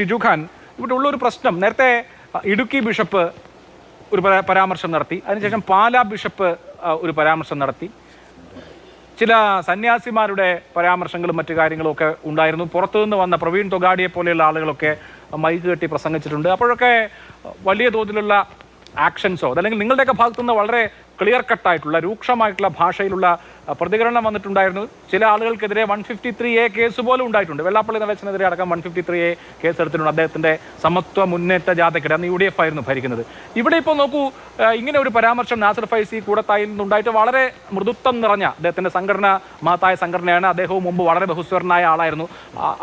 ഷിജു ഖാൻ ഇവിടെ ഉള്ളൊരു പ്രശ്നം. നേരത്തെ ഇടുക്കി ബിഷപ്പ് ഒരു പരാ- പരാമർശം നടത്തി. അതിനുശേഷം പാലാ ബിഷപ്പ് ഒരു പരാമർശം നടത്തി. ചില സന്യാസിമാരുടെ പരാമർശങ്ങളും മറ്റു കാര്യങ്ങളും ഒക്കെ ഉണ്ടായിരുന്നു. പുറത്തുനിന്ന് വന്ന പ്രവീൺ തൊഗാഡിയെ പോലെയുള്ള ആളുകളൊക്കെ മൈക്ക് കെട്ടി പ്രസംഗിച്ചിട്ടുണ്ട്. അപ്പോഴൊക്കെ വലിയ തോതിലുള്ള ആക്ഷൻസോ അതല്ലെങ്കിൽ നിങ്ങളുടെയൊക്കെ ഭാഗത്തുനിന്ന് വളരെ ക്ലിയർ കട്ടായിട്ടുള്ള രൂക്ഷമായിട്ടുള്ള ഭാഷയിലുള്ള പ്രതികരണം വന്നിട്ടുണ്ടായിരുന്നു. ചില ആളുകൾക്കെതിരെ one fifty three A case പോലും ഉണ്ടായിട്ടുണ്ട്. വെള്ളാപ്പള്ളി നടേശനെതിരെ അടക്കം one fifty three A case എടുത്തിട്ടുണ്ട്. അദ്ദേഹത്തിന്റെ സമത്വ മുന്നേറ്റ ജാഥയ്ക്കിടെ അന്ന് യു ഡി എഫ് ആയിരുന്നു ഭരിക്കുന്നത്. ഇവിടെ ഇപ്പോൾ നോക്കൂ ഇങ്ങനെ ഒരു പരാമർശം നാസർ ഫൈസി കൂടത്തായിൽ നിന്നുണ്ടായിട്ട് വളരെ മൃദുത്വം നിറഞ്ഞ അദ്ദേഹത്തിന്റെ സംഘടന മഹത്തായ സംഘടനയാണ്. അദ്ദേഹവും മുമ്പ് വളരെ ബഹുസ്വരനായ ആളായിരുന്നു.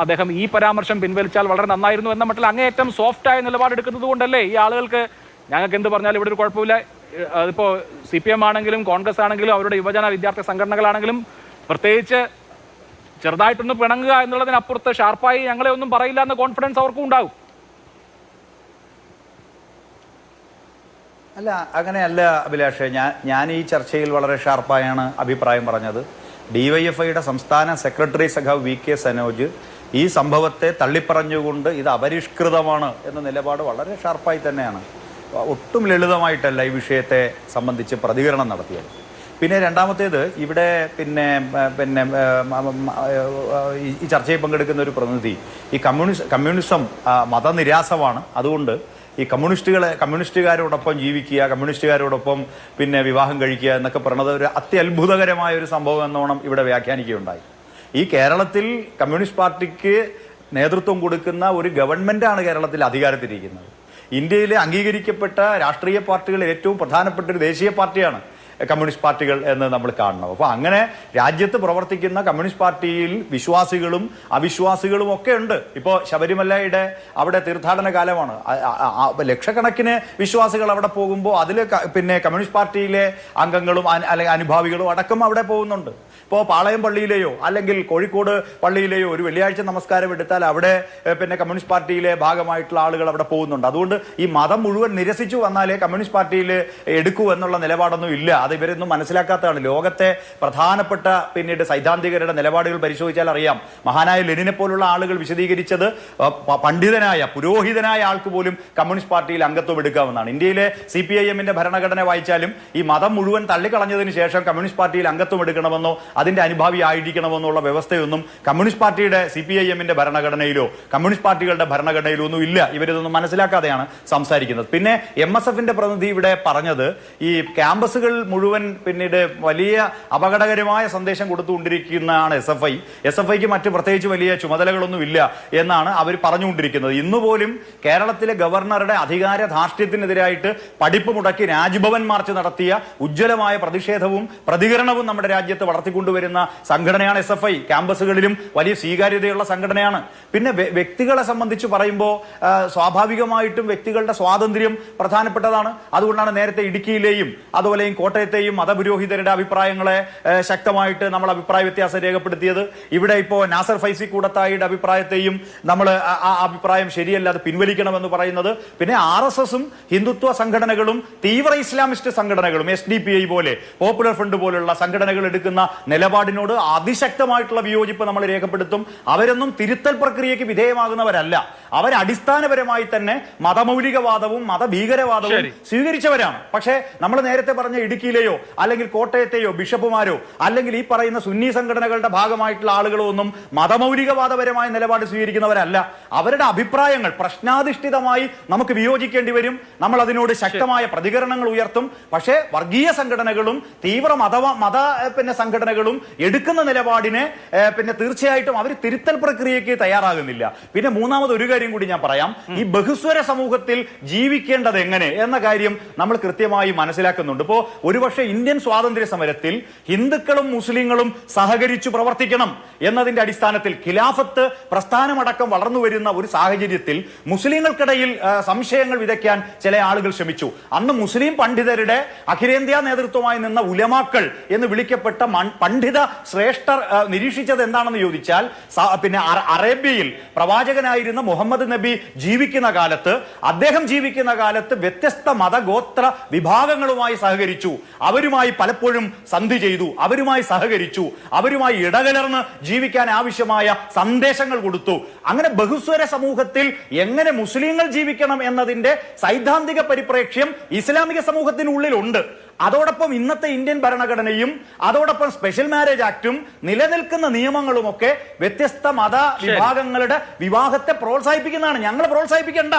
അദ്ദേഹം ഈ പരാമർശം പിൻവലിച്ചാൽ വളരെ നന്നായിരുന്നു എന്ന മട്ടിൽ അങ്ങേയറ്റം സോഫ്റ്റായ നിലപാടെടുക്കുന്നത് കൊണ്ടല്ലേ ഈ ആളുകൾക്ക് ഞങ്ങൾക്ക് എന്ത് പറഞ്ഞാലും ഇവിടെ ഒരു കുഴപ്പമില്ല. അതിപ്പോൾ അതിപ്പോ സി പി എം ആണെങ്കിലും കോൺഗ്രസ് ആണെങ്കിലും അവരുടെ യുവജന വിദ്യാർത്ഥി സംഘടനകളാണെങ്കിലും പ്രത്യേകിച്ച് ചെറുതായിട്ടൊന്ന് പിണങ്ങുക എന്നുള്ളതിനപ്പുറത്ത് ഷാർപ്പായി ഞങ്ങളെ ഒന്നും പറയില്ല എന്ന കോൺഫിഡൻസ് അവർക്കും ഉണ്ടാവും അല്ല അങ്ങനെയല്ല അഭിലാഷ് ഞാൻ ഞാൻ ഈ ചർച്ചയിൽ വളരെ ഷാർപ്പായാണ് അഭിപ്രായം പറഞ്ഞത്. ഡിവൈഎഫ്ഐയുടെ സംസ്ഥാന സെക്രട്ടറി സഖാവ് വി കെ സനോജ് ഈ സംഭവത്തെ തള്ളിപ്പറഞ്ഞുകൊണ്ട് ഇത് അപരിഷ്കൃതമാണ് എന്ന നിലപാട് വളരെ ഷാർപ്പായി തന്നെയാണ്. ഒട്ടും ലളിതമായിട്ടല്ല ഈ വിഷയത്തെ സംബന്ധിച്ച് പ്രതികരണം നടത്തിയത്. പിന്നെ രണ്ടാമത്തേത് ഇവിടെ പിന്നെ പിന്നെ ഈ ചർച്ചയിൽ പങ്കെടുക്കുന്ന ഒരു പ്രതിനിധി ഈ കമ്മ്യൂണിസ്റ്റ് കമ്മ്യൂണിസം മതനിരാസമാണ്. അതുകൊണ്ട് ഈ കമ്മ്യൂണിസ്റ്റുകളെ കമ്മ്യൂണിസ്റ്റുകാരോടൊപ്പം ജീവിക്കുക കമ്മ്യൂണിസ്റ്റുകാരോടൊപ്പം പിന്നെ വിവാഹം കഴിക്കുക എന്നൊക്കെ പറയുന്നത് ഒരു അത്യത്ഭുതകരമായ ഒരു സംഭവം എന്നോണം ഇവിടെ വ്യാഖ്യാനിക്കുകയുണ്ടായി. ഈ കേരളത്തിൽ കമ്മ്യൂണിസ്റ്റ് പാർട്ടിക്ക് നേതൃത്വം കൊടുക്കുന്ന ഒരു ഗവൺമെന്റാണ് കേരളത്തിൽ അധികാരത്തിലിരിക്കുന്നത്. ഇന്ത്യയിലെ അംഗീകരിക്കപ്പെട്ട രാഷ്ട്രീയ പാർട്ടികളിൽ ഏറ്റവും പ്രധാനപ്പെട്ട ഒരു ദേശീയ പാർട്ടിയാണ് കമ്മ്യൂണിസ്റ്റ് പാർട്ടികൾ എന്ന് നമ്മൾ കാണണം. അപ്പോൾ അങ്ങനെ രാജ്യത്ത് പ്രവർത്തിക്കുന്ന കമ്മ്യൂണിസ്റ്റ് പാർട്ടിയിൽ വിശ്വാസികളും അവിശ്വാസികളും ഒക്കെ ഉണ്ട്. ഇപ്പോൾ ശബരിമലയുടെ അവിടെ തീർത്ഥാടന കാലമാണ്. ലക്ഷക്കണക്കിന് വിശ്വാസികൾ അവിടെ പോകുമ്പോൾ അതിൽ പിന്നെ കമ്മ്യൂണിസ്റ്റ് പാർട്ടിയിലെ അംഗങ്ങളും അല്ലെങ്കിൽ അനുഭാവികളും അടക്കം അവിടെ പോകുന്നുണ്ട്. ഇപ്പോൾ പാളയം പള്ളിയിലെയോ അല്ലെങ്കിൽ കോഴിക്കോട് പള്ളിയിലെയോ ഒരു വെള്ളിയാഴ്ച നമസ്കാരം എടുത്താൽ അവിടെ പിന്നെ കമ്മ്യൂണിസ്റ്റ് പാർട്ടിയിലെ ഭാഗമായിട്ടുള്ള ആളുകൾ അവിടെ പോകുന്നുണ്ട്. അതുകൊണ്ട് ഈ മതം മുഴുവൻ നിരസിച്ചു വന്നാലേ കമ്മ്യൂണിസ്റ്റ് പാർട്ടിയിൽ എടുക്കൂ എന്നുള്ള നിലപാടൊന്നും ഇല്ല. അത് ഇവരൊന്നും മനസ്സിലാക്കാത്തതാണ്. ലോകത്തെ പ്രധാനപ്പെട്ട പിന്നീട് സൈദ്ധാന്തികരുടെ നിലപാടുകൾ പരിശോധിച്ചാൽ അറിയാം. മഹാനായ ലെനിനെ പോലുള്ള ആളുകൾ വിശദീകരിച്ചത് പണ്ഡിതനായ പുരോഹിതനായ ആൾക്ക് പോലും കമ്മ്യൂണിസ്റ്റ് പാർട്ടിയിൽ അംഗത്വം എടുക്കാവുന്നതാണ്. ഇന്ത്യയിലെ സി പി ഐ എമ്മിന്റെ ഭരണഘടന വായിച്ചാലും ഈ മതം മുഴുവൻ തള്ളിക്കളഞ്ഞതിന് ശേഷം കമ്മ്യൂണിസ്റ്റ് പാർട്ടിയിൽ അംഗത്വം എടുക്കണമെന്നോ അതിന്റെ അനുഭാവി ആയിരിക്കണമെന്നോ ഉള്ള വ്യവസ്ഥയൊന്നും കമ്മ്യൂണിസ്റ്റ് പാർട്ടിയുടെ സി പി ഐ എമ്മിന്റെ ഭരണഘടനയിലോ കമ്മ്യൂണിസ്റ്റ് പാർട്ടികളുടെ ഭരണഘടനയിലോ ഒന്നും ഇല്ല. ഇവരിതൊന്നും മനസ്സിലാക്കാതെയാണ് സംസാരിക്കുന്നത്. പിന്നെ എം എസ് എഫിന്റെ പ്രതിനിധി ഇവിടെ പറഞ്ഞത് ഈ ക്യാമ്പസുകൾ മുഴുവൻ പിന്നീട് വലിയ അപകടകരമായ സന്ദേശം കൊടുത്തുകൊണ്ടിരിക്കുന്നതാണ് S F I S F ഐക്ക് മറ്റ് പ്രത്യേകിച്ച് വലിയ ചുമതലകളൊന്നും ഇല്ല എന്നാണ് അവർ പറഞ്ഞുകൊണ്ടിരിക്കുന്നത്. ഇന്നുപോലും കേരളത്തിലെ ഗവർണറുടെ അധികാര ധാർഷ്ട്യത്തിനെതിരായിട്ട് പഠിപ്പ് മുടക്കി രാജ്ഭവൻ മാർച്ച് നടത്തിയ ഉജ്ജ്വലമായ പ്രതിഷേധവും പ്രതികരണവും നമ്മുടെ രാജ്യത്ത് വളർത്തിക്കൊണ്ടുവരുന്ന സംഘടനയാണ് എസ് എഫ് ഐ ക്യാമ്പസുകളിലും വലിയ സ്വീകാര്യതയുള്ള സംഘടനയാണ്. പിന്നെ വ്യക്തികളെ സംബന്ധിച്ച് പറയുമ്പോൾ സ്വാഭാവികമായിട്ടും വ്യക്തികളുടെ സ്വാതന്ത്ര്യം പ്രധാനപ്പെട്ടതാണ്. അതുകൊണ്ടാണ് നേരത്തെ ഇടുക്കിയിലെയും അതുപോലെയും കോട്ടയത്തെയും മതപുരോഹിതരുടെ അഭിപ്രായങ്ങളെ ശക്തമായിട്ട് നമ്മൾ അഭിപ്രായ വ്യത്യാസം രേഖപ്പെടുത്തിയത്. ഇവിടെ ഇപ്പോൾ നാസർ ഫൈസി കൂടത്തായിയുടെ അഭിപ്രായത്തെയും നമ്മൾ ആ- അഭിപ്രായം ശരിയല്ല അത് പിൻവലിക്കണമെന്ന് പറയുന്നത്. പിന്നെ ആർ എസ് എസും ഹിന്ദുത്വ സംഘടനകളും തീവ്ര ഇസ്ലാമിസ്റ്റ് സംഘടനകളും എസ് ഡി പി ഐ പോലെ പോപ്പുലർ ഫ്രണ്ട് പോലുള്ള സംഘടനകൾ എടുക്കുന്ന നിലപാടിനോട് അതിശക്തമായിട്ടുള്ള വിയോജിപ്പ് നമ്മൾ രേഖപ്പെടുത്തും. അവരൊന്നും തിരുത്തൽ പ്രക്രിയയ്ക്ക് വിധേയമാകുന്നവരല്ല. അവർ അടിസ്ഥാനപരമായി തന്നെ മതമൗലികവാദവും മതഭീകരവാദവും. സ്വീകരിച്ചവരാണ്. പക്ഷേ നമ്മൾ നേരത്തെ പറഞ്ഞ ഇടുക്കിയിലെയോ അല്ലെങ്കിൽ കോട്ടയത്തെയോ ബിഷപ്പുമാരോ അല്ലെങ്കിൽ ഈ പറയുന്ന സുന്നി സംഘടനകളുടെ ഭാഗമായിട്ടുള്ള ആളുകളോ ഒന്നും മതമൗലികവാദപരമായ നിലപാട് സ്വീകരിക്കുന്നവരല്ല. അവരുടെ അഭിപ്രായങ്ങൾ പ്രശ്നാധിഷ്ഠിതമായി നമുക്ക് വിയോജിക്കേണ്ടി വരും. നമ്മൾ അതിനോട് ശക്തമായ പ്രതികരണങ്ങൾ ഉയർത്തും. പക്ഷേ വർഗീയ സംഘടനകളും തീവ്ര മത മത പിന്നെ സംഘടനകളും എടുക്കുന്ന നിലപാടിനെ പിന്നെ തീർച്ചയായിട്ടും അവർ തിരുത്തൽ പ്രക്രിയയ്ക്ക് തയ്യാറാകുന്നില്ല. പിന്നെ മൂന്നാമത് ഒരു കാര്യം കൂടി ഞാൻ പറയാം. ഈ ബഹുസ്വര സമൂഹത്തിൽ ജീവിക്കേണ്ടത് എങ്ങനെ എന്ന കാര്യം നമ്മൾ കൃത്യമായി മനസ്സിലാക്കുന്നുണ്ട്. ഇപ്പോ ഒരുപക്ഷെ ഇന്ത്യൻ സ്വാതന്ത്ര്യ സമരത്തിൽ ഹിന്ദുക്കളും മുസ്ലിങ്ങളും സഹകരിച്ചു പ്രവർത്തിക്കണം എന്നതിന്റെ അടിസ്ഥാനത്തിൽ ഖിലാഫത്ത് പ്രസ്ഥാനമടക്കം വളർന്നു വരുന്ന ഒരു സാഹചര്യത്തിൽ മുസ്ലിങ്ങൾക്കിടയിൽ സംശയങ്ങൾ വിതയ്ക്കാൻ ചില ആളുകൾ ശ്രമിച്ചു. അന്ന് മുസ്ലിം പണ്ഡിതരുടെ അഖിലേന്ത്യാ നേതൃത്വമായി നിന്ന ഉലമാക്കൾ എന്ന് വിളിക്കപ്പെട്ട പണ്ഡിത ശ്രേഷ്ഠർ നിരീക്ഷിച്ചത് എന്താണെന്ന് ചോദിച്ചാൽ പിന്നെ അറേബ്യയിൽ പ്രവാചകനായിരുന്ന മുഹമ്മദ് നബി ജീവിക്കുന്ന കാലത്ത് അദ്ദേഹം ജീവിക്കുന്ന കാലത്ത് വ്യത്യസ്ത മതഗോത്ര വിഭാഗങ്ങളുമായി സഹകരിച്ചു. അവരുമായി പലപ്പോഴും സന്ധി ചെയ്തു അവരുമായി സഹകരിച്ചു അവരുമായി ഇടകലർന്ന് ജീവിക്കാൻ ആവശ്യമായ സന്ദേശങ്ങൾ കൊടുത്തു. അങ്ങനെ ബഹുസ്വര സമൂഹത്തിൽ എങ്ങനെ മുസ്ലിങ്ങൾ ജീവിക്കണം എന്നതിന്റെ സൈദ്ധാന്തിക പരിപ്രേക്ഷ്യം ഇസ്ലാമിക സമൂഹത്തിനുള്ളിലുണ്ട്. അതോടൊപ്പം ഇന്നത്തെ ഇന്ത്യൻ ഭരണഘടനയും അതോടൊപ്പം സ്പെഷ്യൽ മാരേജ് ആക്ടും നിലനിൽക്കുന്ന നിയമങ്ങളുമൊക്കെ വ്യത്യസ്ത മത വിഭാഗങ്ങളുടെ വിവാഹത്തെ പ്രോത്സാഹിപ്പിക്കുന്നതാണ്. ഞങ്ങൾ പ്രോത്സാഹിപ്പിക്കണ്ട.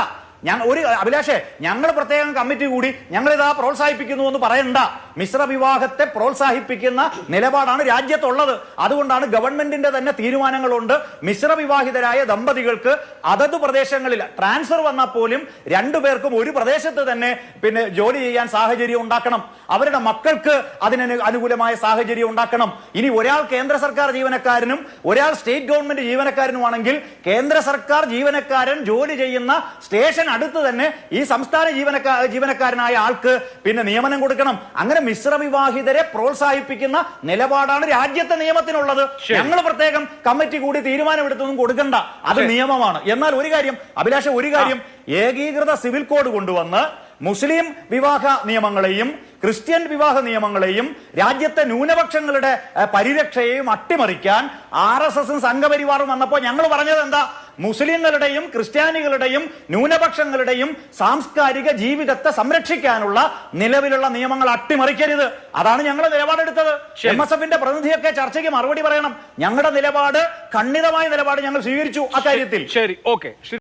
ഞാൻ ഒരു അഭിലാഷേ ഞങ്ങൾ പ്രത്യേകം കമ്മിറ്റി കൂടി ഞങ്ങൾ ഇതാ പ്രോത്സാഹിപ്പിക്കുന്നു എന്ന് പറയണ്ട. മിശ്ര വിവാഹത്തെ പ്രോത്സാഹിപ്പിക്കുന്ന നിലപാടാണ് രാജ്യത്തുള്ളത്. അതുകൊണ്ടാണ് ഗവൺമെന്റിന്റെ തന്നെ തീരുമാനങ്ങളുണ്ട്. മിശ്ര വിവാഹിതരായ ദമ്പതികൾക്ക് അതത് പ്രദേശങ്ങളിൽ ട്രാൻസ്ഫർ വന്നാൽ പോലും രണ്ടുപേർക്കും ഒരു പ്രദേശത്ത് തന്നെ പിന്നെ ജോലി ചെയ്യാൻ സാഹചര്യം ഉണ്ടാക്കണം. അവരുടെ മക്കൾക്ക് അതിന് അനുകൂലമായ സാഹചര്യം ഉണ്ടാക്കണം. ഇനി ഒരാൾ കേന്ദ്ര സർക്കാർ ജീവനക്കാരനും ഒരാൾ സ്റ്റേറ്റ് ഗവൺമെന്റ് ജീവനക്കാരനുമാണെങ്കിൽ കേന്ദ്ര സർക്കാർ ജീവനക്കാരൻ ജോലി ചെയ്യുന്ന സ്റ്റേഷൻ അടുത്ത് തന്നെ ഈ സംസ്ഥാന ജീവനക്കാർ ജീവനക്കാരനായ ആൾക്ക് പിന്നെ നിയമനം കൊടുക്കണം. അങ്ങനെ മിശ്ര വിവാഹിതരെ പ്രോത്സാഹിപ്പിക്കുന്ന നിലപാടാണ് രാജ്യത്തെ നിയമത്തിനുള്ളത്. ഞങ്ങൾ പ്രത്യേകം കമ്മിറ്റി കൂടി തീരുമാനമെടുത്തൊന്നും കൊടുക്കണ്ട. അത് നിയമമാണ്. എന്നാൽ ഒരു കാര്യം അഭിലാഷ ഒരു കാര്യം. ഏകീകൃത സിവിൽ കോഡ് കൊണ്ടുവന്ന് മുസ്ലിം വിവാഹ നിയമങ്ങളെയും ക്രിസ്ത്യൻ വിവാഹ നിയമങ്ങളെയും രാജ്യത്തെ ന്യൂനപക്ഷങ്ങളുടെ പരിരക്ഷയെയും അട്ടിമറിക്കാൻ ആർ എസ് എസും സംഘപരിവാറും വന്നപ്പോൾ ഞങ്ങൾ പറഞ്ഞത് എന്താ മുസ്ലിങ്ങളുടെയും ക്രിസ്ത്യാനികളുടെയും ന്യൂനപക്ഷങ്ങളുടെയും സാംസ്കാരിക ജീവിതത്തെ സംരക്ഷിക്കാനുള്ള നിലവിലുള്ള നിയമങ്ങൾ അട്ടിമറിക്കരുത്. അതാണ് ഞങ്ങൾ നിലപാടെടുത്തത്. എം എസ് എഫിന്റെ പ്രതിനിധിയൊക്കെ ചർച്ചയ്ക്ക് മറുപടി പറയണം. ഞങ്ങളുടെ നിലപാട് ഖണ്ഡിതമായ നിലപാട് ഞങ്ങൾ സ്വീകരിച്ചു അക്കാര്യത്തിൽ ശരി ഓക്കെ.